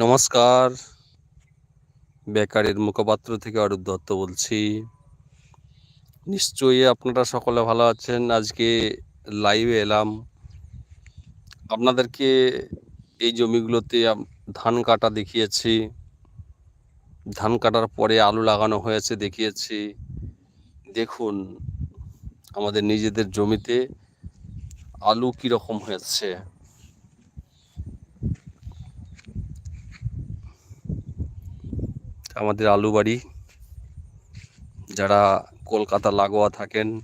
নমস্কার। বেকারের মুখপাত্র থেকে অরূপ দত্ত বলছি। নিশ্চয়ই আপনারা সকলে ভালো আছেন। আজকে লাইভে এলাম। আপনাদেরকে এই জমিগুলোতে ধান কাটা দেখিয়েছি। ধান কাটার পরে আলু লাগানো হয়েছে দেখিয়েছি। দেখুন, আমাদের নিজেদের জমিতে আলু কীরকম হয়েছে। আমাদের আলু বাড়ি যারা কলকাতা লাগোয়া থাকেন,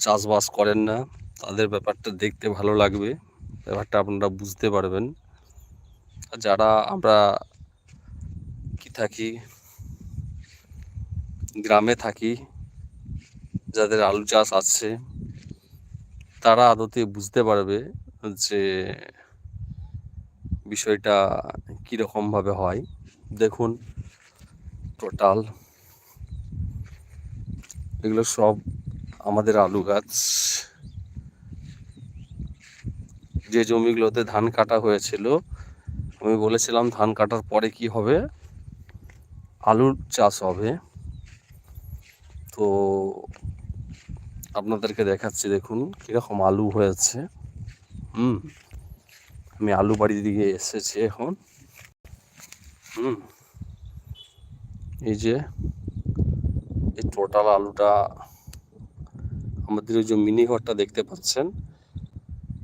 চাষবাস করেন না, তাদের ব্যাপারটা দেখতে ভালো লাগবে। ব্যাপারটা আপনারা বুঝতে পারবেন। যারা আমরা কি থাকি, গ্রামে থাকি, যাদের আলু চাষ আছে, তারা আদতে বুঝতে পারবে যে বিষয়টা কীরকমভাবে হয়। দেখুন টোটাল এগুলো সব আমাদের আলু গাছ। যে জমিগুলোতে ধান কাটা হয়েছিল, আমি বলেছিলাম ধান কাটার পরে কি হবে? আলুর চাষ হবে। তো আপনাদেরকে দেখাচ্ছি, দেখুন কীরকম আলু হয়েছে। হুম, আমি আলু বাড়ির দিকে এসেছি এখন। হুম এই যে, এই টোটাল আলুটা আমাদের ওই যে মিনি ঘরটা দেখতে পাচ্ছেন,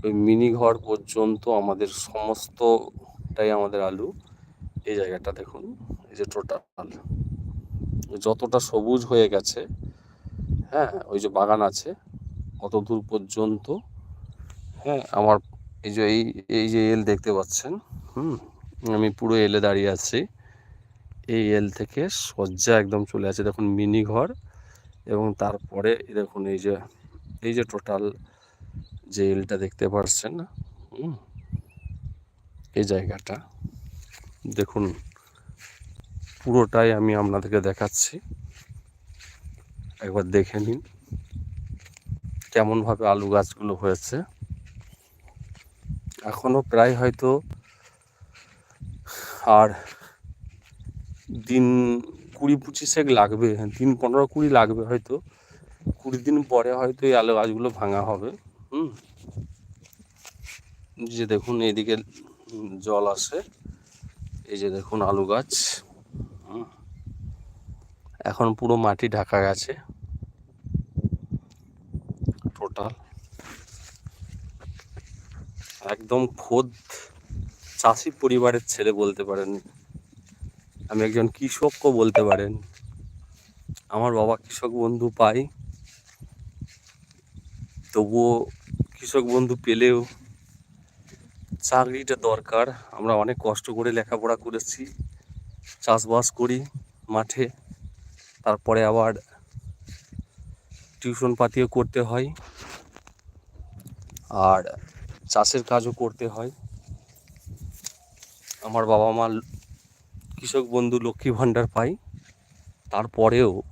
ওই মিনি ঘর পর্যন্ত আমাদের সমস্তটাই আমাদের আলু। এই জায়গাটা দেখুন, এই যে টোটাল। যতটা সবুজ হয়ে গেছে হ্যাঁ ওই যে বাগান আছে, অত দূর পর্যন্ত হ্যাঁ আমার এই যে এই এই যে এল দেখতে পাচ্ছেন, হুম। আমি পুরো এলে দাঁড়িয়ে আছি। এই এল থেকে সজ্জা একদম চলে আছে দেখুন মিনি ঘর এবং তারপরে দেখুন, এই যে এই যে টোটাল যে এলটা দেখতে পাচ্ছেন হুম, এই জায়গাটা। দেখুন, পুরোটাই আমি আপনাদেরকে দেখাচ্ছি। একবার দেখে নিন কেমনভাবে আলু গাছগুলো হয়েছে। এখনও প্রায় হয়তো আর দিন কুড়ি পঁচিশেক লাগবে, দিন পনেরো কুড়ি লাগবে হয়তো। কুড়ি দিন পরে হয়তো এই আলু গাছগুলো ভাঙা হবে, হুম। যে দেখুন, এইদিকে জল আসে, এই যে দেখুন আলু গাছ। এখন পুরো মাটি ঢাকা গেছে, টোটাল। একদম খোদ চাষি পরিবারের ছেলে বলতে পারেন। আমি একজন কৃষকও বলতে পারেন। আমার বাবা কৃষক বন্ধু পাই। তবুও কৃষক বন্ধু পেলেও চাকরিটা দরকার। আমরা অনেক কষ্ট করে লেখাপড়া করেছি, চাষবাস করি মাঠে। তারপরে আবার টিউশন পাতিও করতে হয়। আর চাষের কাজও করতে হয়। আমার বাবা মা কৃষক বন্ধু লক্ষ্মী ভাণ্ডার পায়। তারপরেও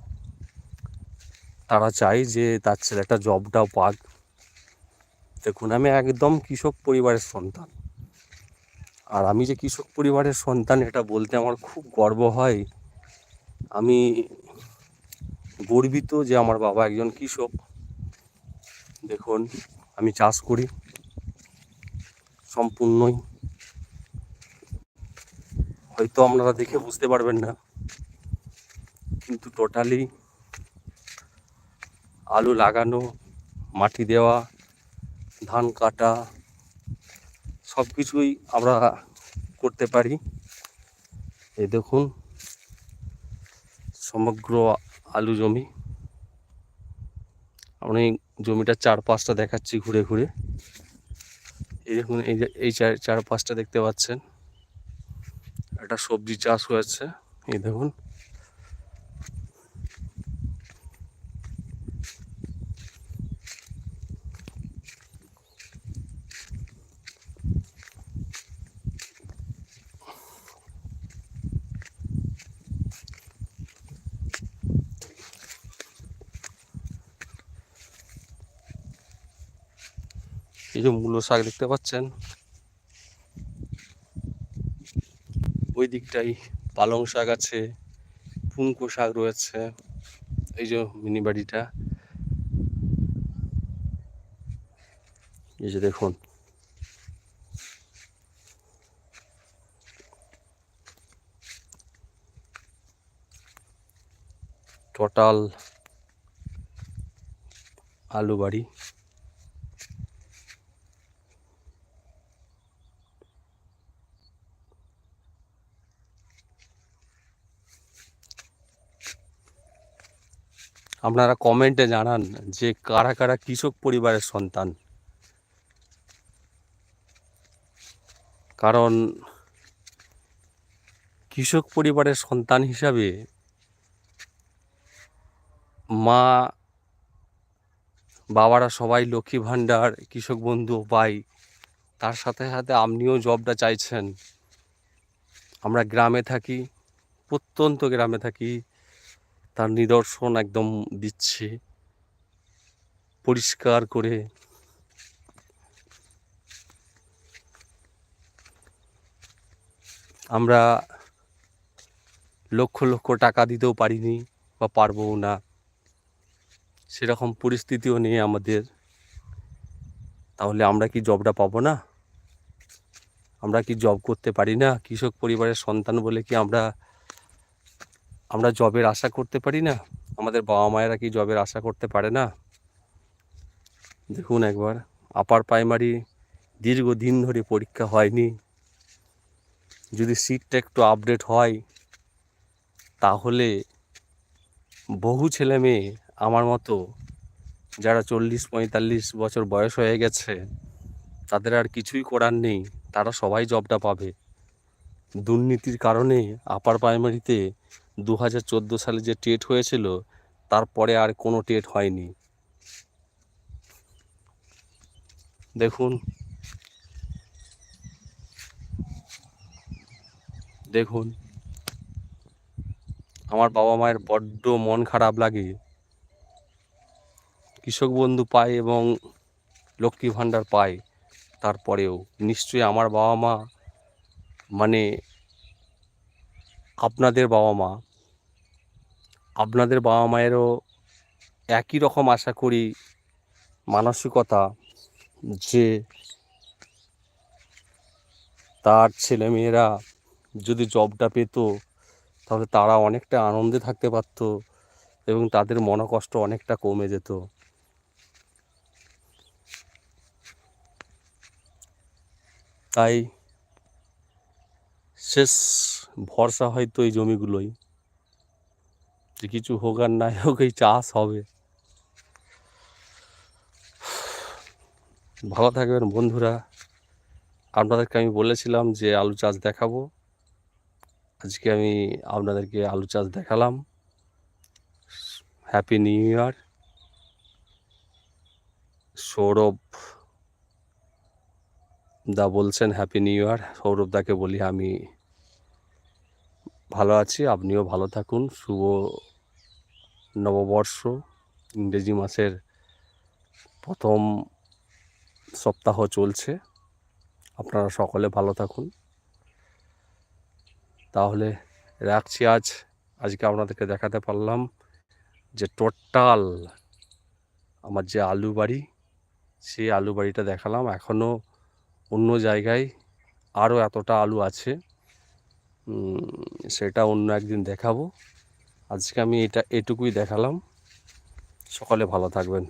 তারা চায় যে তার ছেলেটা জবটাও পাক। দেখুন, আমি একদম কৃষক পরিবারের সন্তান। আর আমি যে কৃষক পরিবারের সন্তান, এটা বলতে আমার খুব গর্ব হয়। আমি গর্বিত যে আমার বাবা একজন কৃষক। দেখুন, আমি চাষ করি। সম্পূর্ণই। হয়তো আপনারা দেখে বুঝতে পারবেন না। কিন্তু টোটালি আলু লাগানো, মাটি দেওয়া, ধান কাটা সব কিছুই আমরা করতে পারি। এই দেখুন, সমগ্র আলু জমি। আমি জমিটার চার পাঁচটা দেখাচ্ছি ঘুরে ঘুরে। এই দেখুন, এই চার চার পাঁচটা দেখতে পাচ্ছেন। একটা সবজি চাষ হয়েছে। এই দেখুন। এই যে মূলো শাক দেখতে পাচ্ছেন। ওই দিকটাই পালং শাক আছে পুঙ্কো শাক রয়েছে, এই যে মিনি বাড়িটা। এই যে দেখুন। টোটাল আলু বাড়ি আপনারা কমেন্টে জানান যে কারা কারা কৃষক পরিবারের সন্তান। কারণ কৃষক পরিবারের সন্তান হিসাবে মা, বাবারা সবাই লক্ষ্মী ভাণ্ডার, কৃষক বন্ধু পাই তার সাথে সাথে আপনিও জবটা চাইছেন। আমরা গ্রামে থাকি, প্রত্যন্ত গ্রামে থাকি। তার নিদর্শন একদম দিচ্ছে। পরিষ্কার করে। আমরা লক্ষ লক্ষ টাকা দিতেও পারিনি বা পারবও না। সেরকম পরিস্থিতিও নেই আমাদের। তাহলে আমরা কি জবটা পাবো না? আমরা কি জব করতে পারি না? কৃষক পরিবারের সন্তান বলে কি আমরা আমরা জবের আশা করতে পারি না। আমাদের বাবা মায়েরা কি জবের আশা করতে পারে না? দেখুন একবার আপার প্রাইমারি দীর্ঘদিন ধরে পরীক্ষা হয়নি। যদি সিটটা একটু আপডেট হয়, তাহলে বহু ছেলে মেয়ে আমার মতো যারা চল্লিশ, পঁয়তাল্লিশ বছর বয়স হয়ে গেছে, তাদের আর কিছুই করার নেই। তারা সবাই জবটা পাবে। দুর্নীতির কারণে আপার প্রাইমারিতে দু হাজার চোদ্দ সালে যে টেট হয়েছিল, তারপরে আর কোনো টেট হয়নি। দেখুন। দেখুন। আমার বাবা মায়ের বড্ড মন খারাপ লাগে। কৃষক বন্ধু পায় এবং লক্ষ্মী ভাণ্ডার পায়, তারপরেও। নিশ্চয়ই আমার বাবা মা মানে আপনাদের বাবা মা। আপনাদের বাবা মায়েরও একই রকম আশা করি, মানসিকতা যে তার ছেলেমেয়েরা যদি জবটা পেত, তাহলে তারা অনেকটা আনন্দে থাকতে পারত এবং তাদের মনকষ্ট অনেকটা কমে যেত। তাই শেষ ভরসা হয়তো এই জমিগুলোই। যে কিছু হোক আর নাই হোক, এই চাষ হবে। ভালো থাকবেন বন্ধুরা। আপনাদেরকে আমি বলেছিলাম যে আলু চাষ দেখাবো। আজকে আমি আপনাদেরকে আলু চাষ দেখালাম। Happy new year Sourav da বলছেন হ্যাপি নিউ ইয়ার সৌরভ দাকে বলি আমি ভালো আছি, আপনিও ভালো থাকুন। শুভ নববর্ষ। ইংরেজি মাসের প্রথম সপ্তাহ চলছে। আপনারা সকলে ভালো থাকুন। তাহলে রাখছি আজ। আজকে আপনাদেরকে দেখাতে পারলাম যে টোটাল আমার যে আলু বাড়ি, সেই আলু বাড়িটা দেখালাম। এখনও অন্য জায়গায় আরও এতটা আলু আছে। সেটা অন্য একদিন দেখাবো। আজকে আমি এটা এটুকুই দেখালাম। সকলে ভালো থাকবেন।